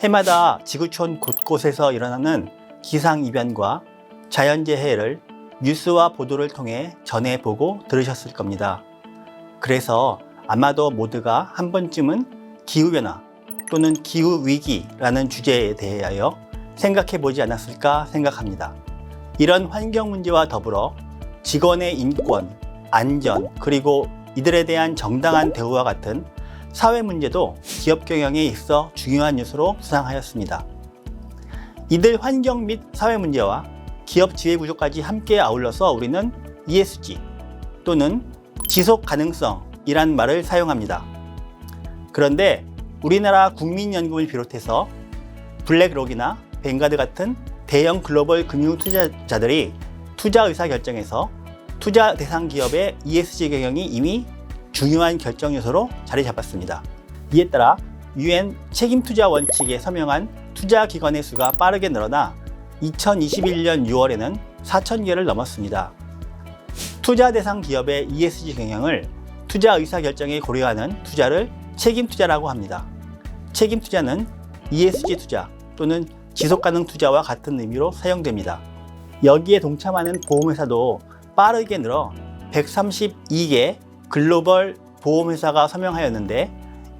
해마다 지구촌 곳곳에서 일어나는 기상이변과 자연재해를 뉴스와 보도를 통해 전해보고 들으셨을 겁니다. 그래서 아마도 모두가 한 번쯤은 기후변화 또는 기후위기라는 주제에 대하여 생각해 보지 않았을까 생각합니다. 이런 환경 문제와 더불어 직원의 인권, 안전, 그리고 이들에 대한 정당한 대우와 같은 사회 문제도 기업 경영에 있어 중요한 요소로 수상하였습니다. 이들 환경 및 사회 문제와 기업 지혜 구조까지 함께 아울러서 우리는 ESG 또는 지속 가능성이란 말을 사용합니다. 그런데 우리나라 국민연금을 비롯해서 블랙록이나 뱅가드 같은 대형 글로벌 금융 투자자들이 투자 의사 결정에서 투자 대상 기업의 ESG 경영이 이미 중요한 결정 요소로 자리 잡았습니다. 이에 따라 UN 책임 투자 원칙에 서명한 투자 기관의 수가 빠르게 늘어나 2021년 6월에는 4,000개를 넘었습니다. 투자 대상 기업의 ESG 경영을 투자 의사 결정에 고려하는 투자를 책임 투자라고 합니다. 책임 투자는 ESG 투자 또는 지속 가능 투자와 같은 의미로 사용됩니다. 여기에 동참하는 보험회사도 빠르게 늘어 132개 글로벌 보험회사가 서명하였는데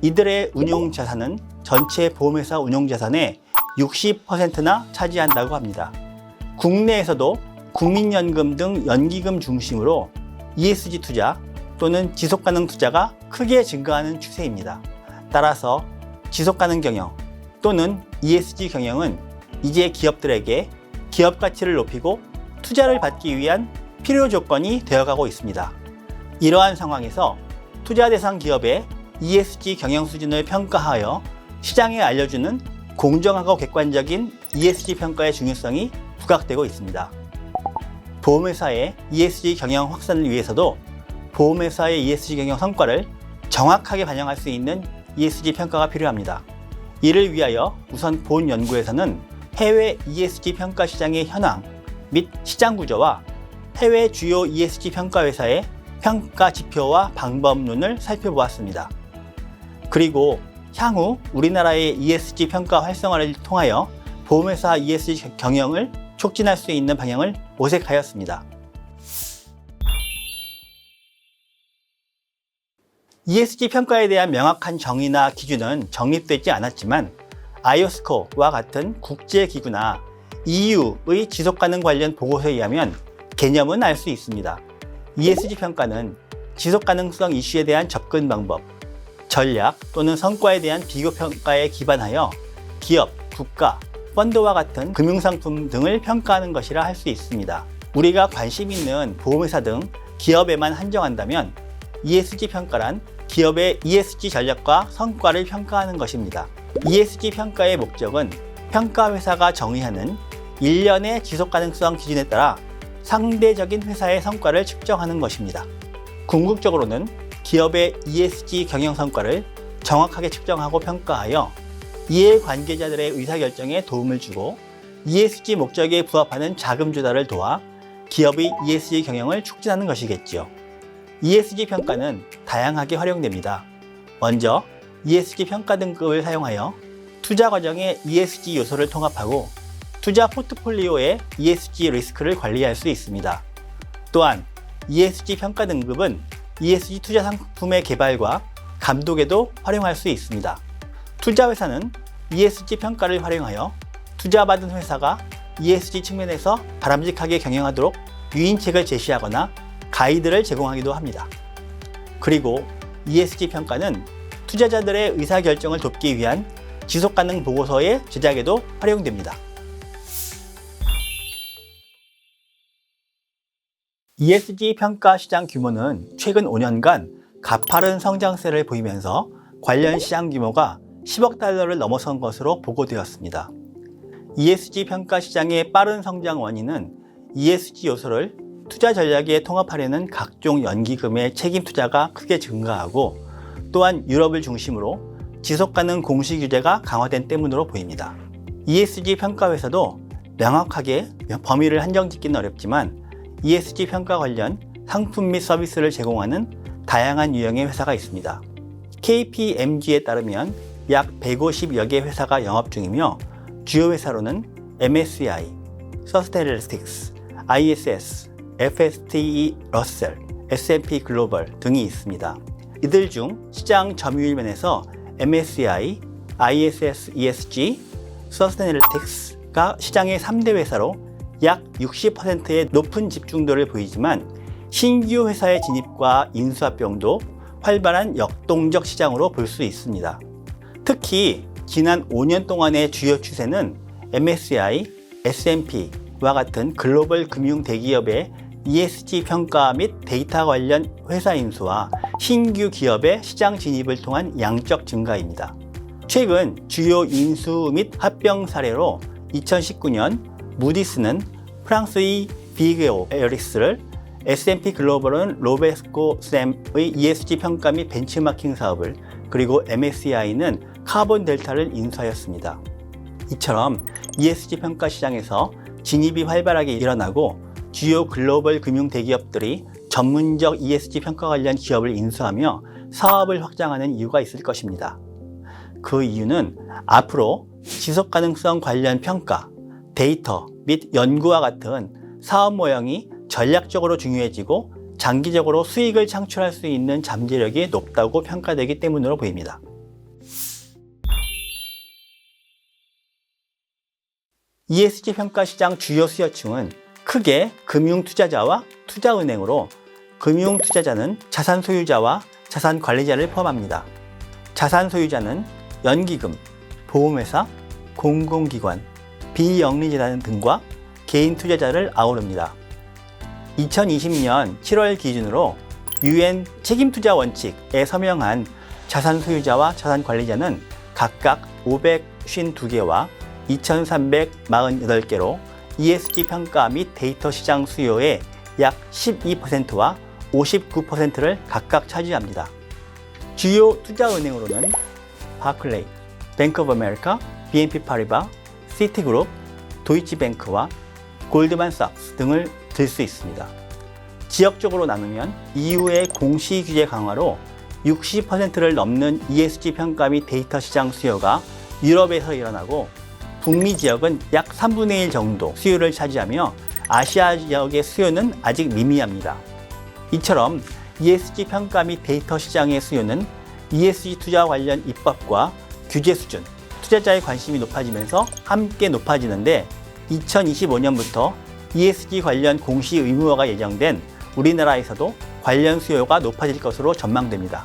이들의 운용 자산은 전체 보험회사 운용 자산의 60%나 차지한다고 합니다. 국내에서도 국민연금 등 연기금 중심으로 ESG 투자 또는 지속가능 투자가 크게 증가하는 추세입니다. 따라서 지속가능 경영 또는 ESG 경영은 이제 기업들에게 기업 가치를 높이고 투자를 받기 위한 필요 조건이 되어가고 있습니다. 이러한 상황에서 투자 대상 기업의 ESG 경영 수준을 평가하여 시장에 알려주는 공정하고 객관적인 ESG 평가의 중요성이 부각되고 있습니다. 보험회사의 ESG 경영 확산을 위해서도 보험회사의 ESG 경영 성과를 정확하게 반영할 수 있는 ESG 평가가 필요합니다. 이를 위하여 우선 본 연구에서는 해외 ESG 평가 시장의 현황 및 시장 구조와 해외 주요 ESG 평가 회사의 평가 지표와 방법론을 살펴보았습니다. 그리고 향후 우리나라의 ESG 평가 활성화를 통하여 보험회사 ESG 경영을 촉진할 수 있는 방향을 모색하였습니다. ESG 평가에 대한 명확한 정의나 기준은 정립되지 않았지만 아이오스코와 같은 국제기구나 EU의 지속가능 관련 보고서에 의하면 개념은 알 수 있습니다. ESG 평가는 지속 가능성 이슈에 대한 접근 방법, 전략 또는 성과에 대한 비교 평가에 기반하여 기업, 국가, 펀드와 같은 금융상품 등을 평가하는 것이라 할 수 있습니다. 우리가 관심 있는 보험회사 등 기업에만 한정한다면 ESG 평가란 기업의 ESG 전략과 성과를 평가하는 것입니다. ESG 평가의 목적은 평가 회사가 정의하는 일련의 지속 가능성 기준에 따라 상대적인 회사의 성과를 측정하는 것입니다. 궁극적으로는 기업의 ESG 경영 성과를 정확하게 측정하고 평가하여 이해 관계자들의 의사결정에 도움을 주고 ESG 목적에 부합하는 자금 조달을 도와 기업의 ESG 경영을 촉진하는 것이겠지요. ESG 평가는 다양하게 활용됩니다. 먼저 ESG 평가 등급을 사용하여 투자 과정의 ESG 요소를 통합하고 투자 포트폴리오의 ESG 리스크를 관리할 수 있습니다. 또한 ESG 평가 등급은 ESG 투자 상품의 개발과 감독에도 활용할 수 있습니다. 투자 회사는 ESG 평가를 활용하여 투자받은 회사가 ESG 측면에서 바람직하게 경영하도록 유인책을 제시하거나 가이드를 제공하기도 합니다. 그리고 ESG 평가는 투자자들의 의사결정을 돕기 위한 지속가능 보고서의 제작에도 활용됩니다. ESG 평가 시장 규모는 최근 5년간 가파른 성장세를 보이면서 관련 시장 규모가 10억 달러를 넘어선 것으로 보고되었습니다. ESG 평가 시장의 빠른 성장 원인은 ESG 요소를 투자 전략에 통합하려는 각종 연기금의 책임 투자가 크게 증가하고 또한 유럽을 중심으로 지속 가능 공시 규제가 강화된 때문으로 보입니다. ESG 평가 회사도 명확하게 범위를 한정 짓기는 어렵지만 ESG 평가 관련 상품 및 서비스를 제공하는 다양한 유형의 회사가 있습니다. KPMG에 따르면 약 150여 개 회사가 영업 중이며 주요 회사로는 MSCI, Sustainalytics, ISS, FSTE 러셀, S&P 글로벌 등이 있습니다. 이들 중 시장 점유율 면에서 MSCI, ISS ESG, Sustainalytics가 시장의 3대 회사로 약 60%의 높은 집중도를 보이지만 신규 회사의 진입과 인수합병도 활발한 역동적 시장으로 볼 수 있습니다. 특히 지난 5년 동안의 주요 추세는 MSCI, S&P와 같은 글로벌 금융 대기업의 ESG 평가 및 데이터 관련 회사 인수와 신규 기업의 시장 진입을 통한 양적 증가입니다. 최근 주요 인수 및 합병 사례로 2019년 무디스는 프랑스의 비게오 에리스를 S&P 글로벌은 로베스코 샘의 ESG 평가 및 벤치마킹 사업을 그리고 MSCI는 카본 델타를 인수하였습니다. 이처럼 ESG 평가 시장에서 진입이 활발하게 일어나고 주요 글로벌 금융 대기업들이 전문적 ESG 평가 관련 기업을 인수하며 사업을 확장하는 이유가 있을 것입니다. 그 이유는 앞으로 지속 가능성 관련 평가, 데이터 및 연구와 같은 사업 모형이 전략적으로 중요해지고 장기적으로 수익을 창출할 수 있는 잠재력이 높다고 평가되기 때문으로 보입니다. ESG 평가 시장 주요 수요층은 크게 금융 투자자와 투자은행으로 금융 투자자는 자산 소유자와 자산 관리자를 포함합니다. 자산 소유자는 연기금, 보험회사, 공공기관, 비영리재단 등과 개인 투자자를 아우릅니다. 2020년 7월 기준으로 UN 책임투자 원칙에 서명한 자산 소유자와 자산 관리자는 각각 552개와 2,348개로 ESG 평가 및 데이터 시장 수요의 약 12%와 59%를 각각 차지합니다. 주요 투자은행으로는 바클레이, 뱅크 오브 아메리카, BNP 파리바, 시티그룹, 도이치뱅크와 골드만삭스 등을 들 수 있습니다. 지역적으로 나누면 EU의 공시 규제 강화로 60%를 넘는 ESG 평가 및 데이터 시장 수요가 유럽에서 일어나고 북미 지역은 약 3분의 1 정도 수요를 차지하며 아시아 지역의 수요는 아직 미미합니다. 이처럼 ESG 평가 및 데이터 시장의 수요는 ESG 투자 관련 입법과 규제 수준, 투자자의 관심이 높아지면서 함께 높아지는데 2025년부터 ESG 관련 공시 의무화가 예정된 우리나라에서도 관련 수요가 높아질 것으로 전망됩니다.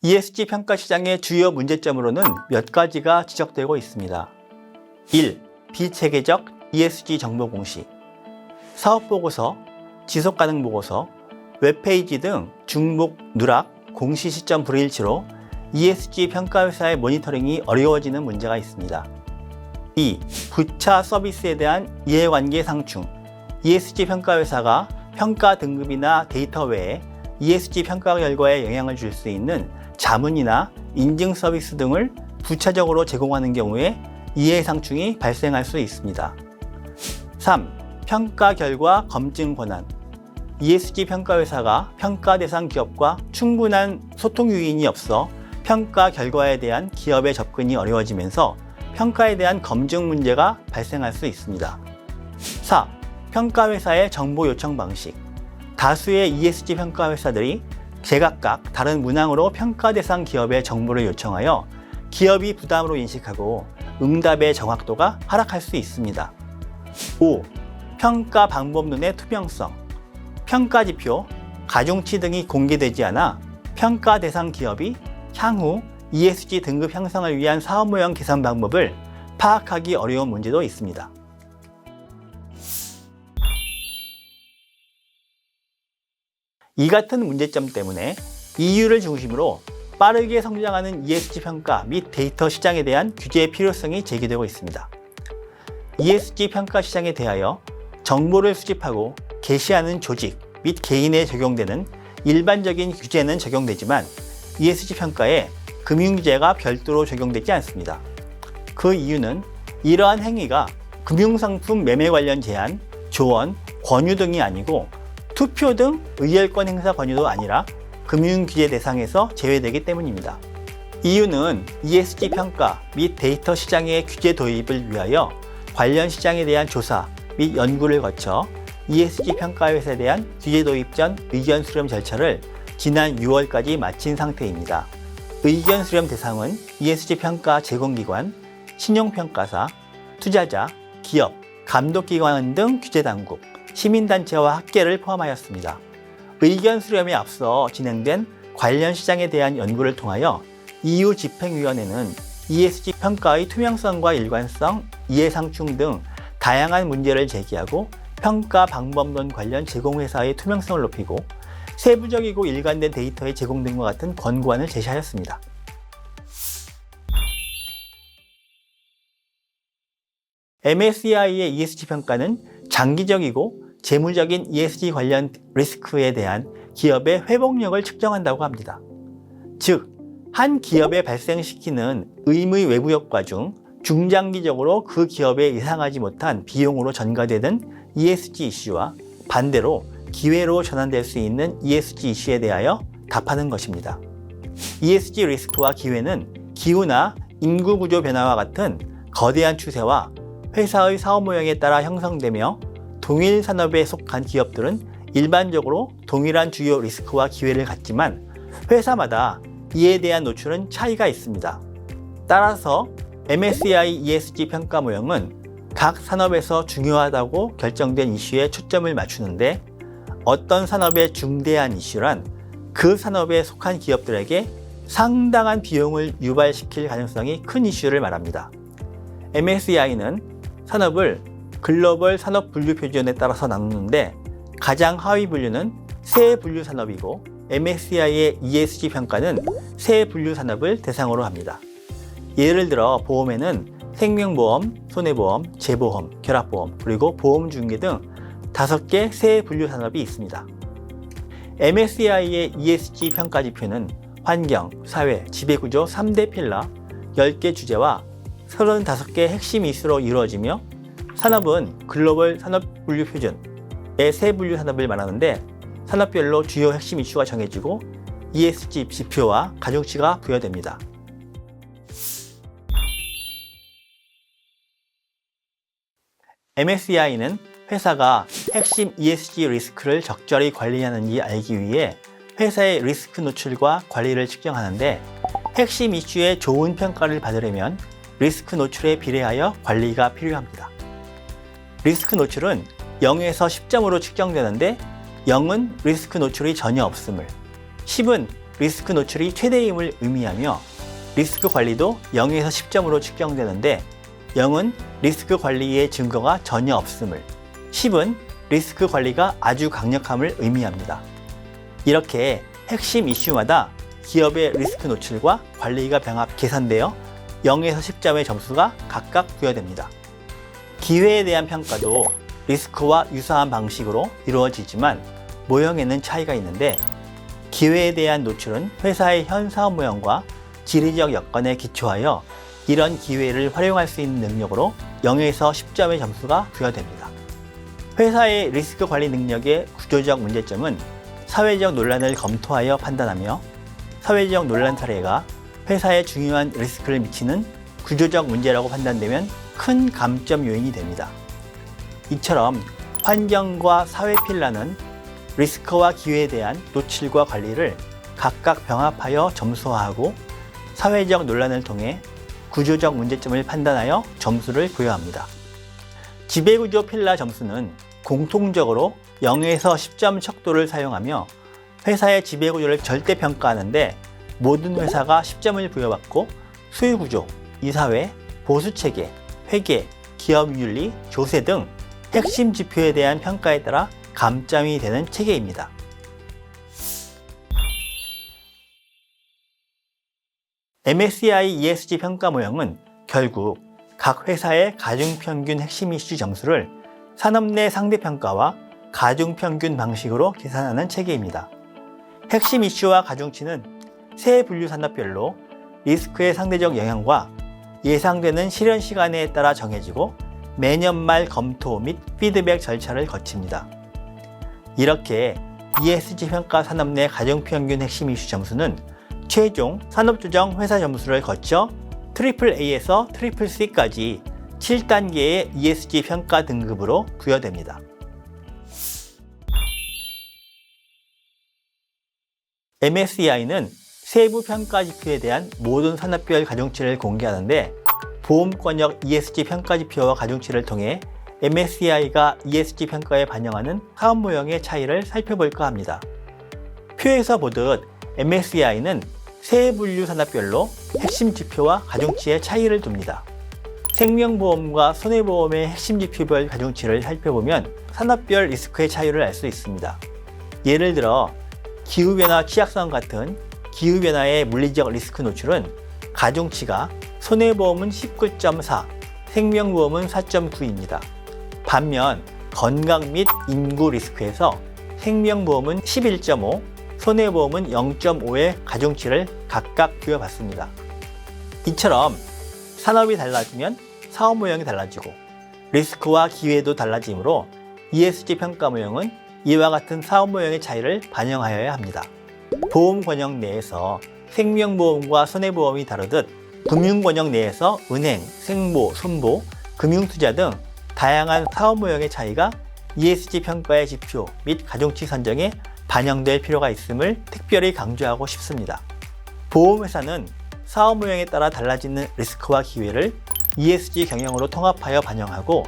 ESG 평가 시장의 주요 문제점으로는 몇 가지가 지적되고 있습니다. 1. 비체계적 ESG 정보 공시 사업 보고서, 지속 가능 보고서, 웹페이지 등 중복 누락, 공시 시점 불일치로 ESG 평가 회사의 모니터링이 어려워지는 문제가 있습니다. 2. 부차 서비스에 대한 이해관계 상충 ESG 평가 회사가 평가 등급이나 데이터 외에 ESG 평가 결과에 영향을 줄 수 있는 자문이나 인증 서비스 등을 부차적으로 제공하는 경우에 이해 상충이 발생할 수 있습니다. 3. 평가 결과 검증 권한 ESG 평가 회사가 평가 대상 기업과 충분한 소통 유인이 없어 평가 결과에 대한 기업의 접근이 어려워지면서 평가에 대한 검증 문제가 발생할 수 있습니다. 4. 평가 회사의 정보 요청 방식 다수의 ESG 평가 회사들이 제각각 다른 문항으로 평가 대상 기업의 정보를 요청하여 기업이 부담으로 인식하고 응답의 정확도가 하락할 수 있습니다. 5. 평가 방법론의 투명성 평가 지표, 가중치 등이 공개되지 않아 평가 대상 기업이 향후 ESG 등급 향상을 위한 사업 모형 계산 방법을 파악하기 어려운 문제도 있습니다. 이 같은 문제점 때문에 EU를 중심으로 빠르게 성장하는 ESG 평가 및 데이터 시장에 대한 규제의 필요성이 제기되고 있습니다. ESG 평가 시장에 대하여 정보를 수집하고 게시하는 조직 및 개인에 적용되는 일반적인 규제는 적용되지만 ESG 평가에 금융규제가 별도로 적용되지 않습니다. 그 이유는 이러한 행위가 금융상품 매매 관련 제한, 조언, 권유 등이 아니고 투표 등 의결권 행사 권유도 아니라 금융규제 대상에서 제외되기 때문입니다. 이유는 ESG 평가 및 데이터 시장의 규제 도입을 위하여 관련 시장에 대한 조사 및 연구를 거쳐 ESG 평가 회사에 대한 규제 도입 전 의견 수렴 절차를 지난 6월까지 마친 상태입니다. 의견 수렴 대상은 ESG 평가 제공기관, 신용평가사, 투자자, 기업, 감독기관 등 규제당국, 시민단체와 학계를 포함하였습니다. 의견 수렴에 앞서 진행된 관련 시장에 대한 연구를 통하여 EU 집행위원회는 ESG 평가의 투명성과 일관성, 이해상충 등 다양한 문제를 제기하고 평가 방법론 관련 제공회사의 투명성을 높이고 세부적이고 일관된 데이터의 제공 등과 같은 권고안을 제시하였습니다. MSCI의 ESG 평가는 장기적이고 재무적인 ESG 관련 리스크에 대한 기업의 회복력을 측정한다고 합니다. 즉, 한 기업에 발생시키는 의무의 외부 효과 중 중장기적으로 그 기업에 예상하지 못한 비용으로 전가되는 ESG 이슈와 반대로 기회로 전환될 수 있는 ESG 이슈에 대하여 답하는 것입니다. ESG 리스크와 기회는 기후나 인구 구조 변화와 같은 거대한 추세와 회사의 사업 모형에 따라 형성되며 동일 산업에 속한 기업들은 일반적으로 동일한 주요 리스크와 기회를 갖지만 회사마다 이에 대한 노출은 차이가 있습니다. 따라서 MSCI ESG 평가 모형은 각 산업에서 중요하다고 결정된 이슈에 초점을 맞추는데 어떤 산업의 중대한 이슈란 그 산업에 속한 기업들에게 상당한 비용을 유발시킬 가능성이 큰 이슈를 말합니다. MSCI는 산업을 글로벌 산업 분류 표준에 따라서 나누는데 가장 하위 분류는 새 분류 산업이고 MSCI의 ESG 평가는 새 분류 산업을 대상으로 합니다. 예를 들어 보험에는 생명보험, 손해보험, 재보험, 결합보험, 그리고 보험중개 등 다섯 개새 분류 산업이 있습니다. MSCI의 ESG 평가 지표는 환경, 사회, 지배구조 3대 필라 10개 주제와 35개 핵심 이슈로 이루어지며 산업은 글로벌 산업 분류 표준의 세 분류 산업을 말하는데 산업별로 주요 핵심 이슈가 정해지고 ESG 지표와 가중치가 부여됩니다. MSCI는 회사가 핵심 ESG 리스크를 적절히 관리하는지 알기 위해 회사의 리스크 노출과 관리를 측정하는데 핵심 이슈에 좋은 평가를 받으려면 리스크 노출에 비례하여 관리가 필요합니다. 리스크 노출은 0에서 10점으로 측정되는데 0은 리스크 노출이 전혀 없음을, 10은 리스크 노출이 최대임을 의미하며 리스크 관리도 0에서 10점으로 측정되는데 0은 리스크 관리의 증거가 전혀 없음을, 10은 리스크 관리가 아주 강력함을 의미합니다. 이렇게 핵심 이슈마다 기업의 리스크 노출과 관리가 병합 계산되어 0에서 10점의 점수가 각각 부여됩니다. 기회에 대한 평가도 리스크와 유사한 방식으로 이루어지지만 모형에는 차이가 있는데 기회에 대한 노출은 회사의 현 사업 모형과 지리적 여건에 기초하여 이런 기회를 활용할 수 있는 능력으로 0에서 10점의 점수가 부여됩니다. 회사의 리스크 관리 능력의 구조적 문제점은 사회적 논란을 검토하여 판단하며 사회적 논란 사례가 회사에 중요한 리스크를 미치는 구조적 문제라고 판단되면 큰 감점 요인이 됩니다. 이처럼 환경과 사회 필라는 리스크와 기회에 대한 노출과 관리를 각각 병합하여 점수화하고 사회적 논란을 통해 구조적 문제점을 판단하여 점수를 부여합니다. 지배구조 필라 점수는 공통적으로 0에서 10점 척도를 사용하며 회사의 지배구조를 절대평가하는데 모든 회사가 10점을 부여받고 수요구조, 이사회, 보수체계, 회계, 기업윤리, 조세 등 핵심 지표에 대한 평가에 따라 감점이 되는 체계입니다. MSCI ESG 평가 모형은 결국 각 회사의 가중평균 핵심 이슈 점수를 산업 내 상대평가와 가중평균 방식으로 계산하는 체계입니다. 핵심 이슈와 가중치는 세 분류 산업별로 리스크의 상대적 영향과 예상되는 실현 시간에 따라 정해지고 매년 말 검토 및 피드백 절차를 거칩니다. 이렇게 ESG 평가 산업 내 가정평균 핵심 이슈 점수는 최종 산업조정 회사 점수를 거쳐 트리플 A에서 트리플 C까지 7단계의 ESG 평가 등급으로 부여됩니다. MSCI는 세부 평가 지표에 대한 모든 산업별 가중치를 공개하는데 보험권역 ESG 평가 지표와 가중치를 통해 MSCI가 ESG 평가에 반영하는 사업 모형의 차이를 살펴볼까 합니다. 표에서 보듯 MSCI는 세 분류 산업별로 핵심 지표와 가중치의 차이를 둡니다. 생명보험과 손해보험의 핵심 지표별 가중치를 살펴보면 산업별 리스크의 차이를 알 수 있습니다. 예를 들어 기후변화 취약성 같은 기후변화의 물리적 리스크 노출은 가중치가 손해보험은 19.4, 생명보험은 4.9입니다. 반면 건강 및 인구 리스크에서 생명보험은 11.5, 손해보험은 0.5의 가중치를 각각 부여받습니다. 이처럼 산업이 달라지면 사업 모형이 달라지고 리스크와 기회도 달라지므로 ESG 평가 모형은 이와 같은 사업 모형의 차이를 반영하여야 합니다. 보험 권역 내에서 생명보험과 손해보험이 다르듯 금융 권역 내에서 은행, 생보, 손보, 금융투자 등 다양한 사업 모형의 차이가 ESG 평가의 지표 및 가중치 선정에 반영될 필요가 있음을 특별히 강조하고 싶습니다. 보험회사는 사업 모형에 따라 달라지는 리스크와 기회를 ESG 경영으로 통합하여 반영하고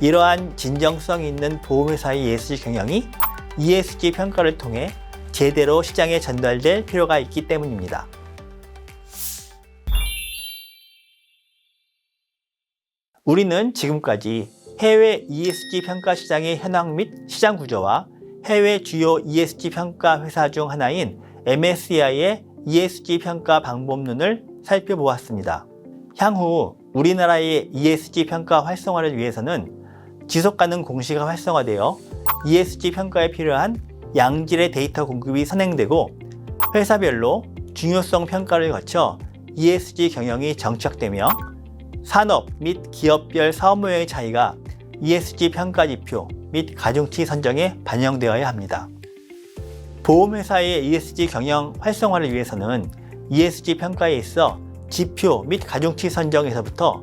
이러한 진정성 있는 보험회사의 ESG 경영이 ESG 평가를 통해 제대로 시장에 전달될 필요가 있기 때문입니다. 우리는 지금까지 해외 ESG 평가 시장의 현황 및 시장 구조와 해외 주요 ESG 평가 회사 중 하나인 MSCI의 ESG 평가 방법론을 살펴보았습니다. 향후 우리나라의 ESG 평가 활성화를 위해서는 지속 가능 공시가 활성화되어 ESG 평가에 필요한 양질의 데이터 공급이 선행되고 회사별로 중요성 평가를 거쳐 ESG 경영이 정착되며 산업 및 기업별 사업 모형의 차이가 ESG 평가 지표 및 가중치 선정에 반영되어야 합니다. 보험회사의 ESG 경영 활성화를 위해서는 ESG 평가에 있어 지표 및 가중치 선정에서부터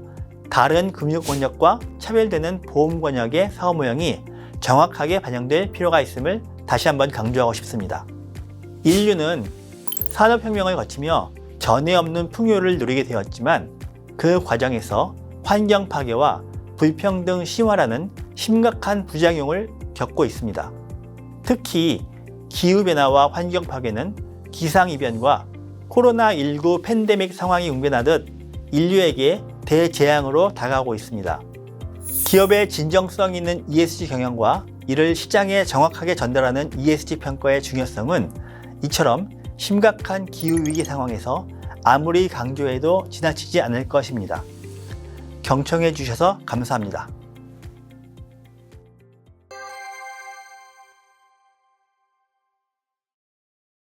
다른 금융 권역과 차별되는 보험 권역의 사업 모형이 정확하게 반영될 필요가 있음을 다시 한번 강조하고 싶습니다. 인류는 산업혁명을 거치며 전에 없는 풍요를 누리게 되었지만 그 과정에서 환경 파괴와 불평등 심화라는 심각한 부작용을 겪고 있습니다. 특히 기후변화와 환경 파괴는 기상이변과 코로나19 팬데믹 상황이 웅변하듯 인류에게 대재앙으로 다가오고 있습니다. 기업의 진정성 있는 ESG 경영과 이를 시장에 정확하게 전달하는 ESG 평가의 중요성은 이처럼 심각한 기후위기 상황에서 아무리 강조해도 지나치지 않을 것입니다. 경청해 주셔서 감사합니다.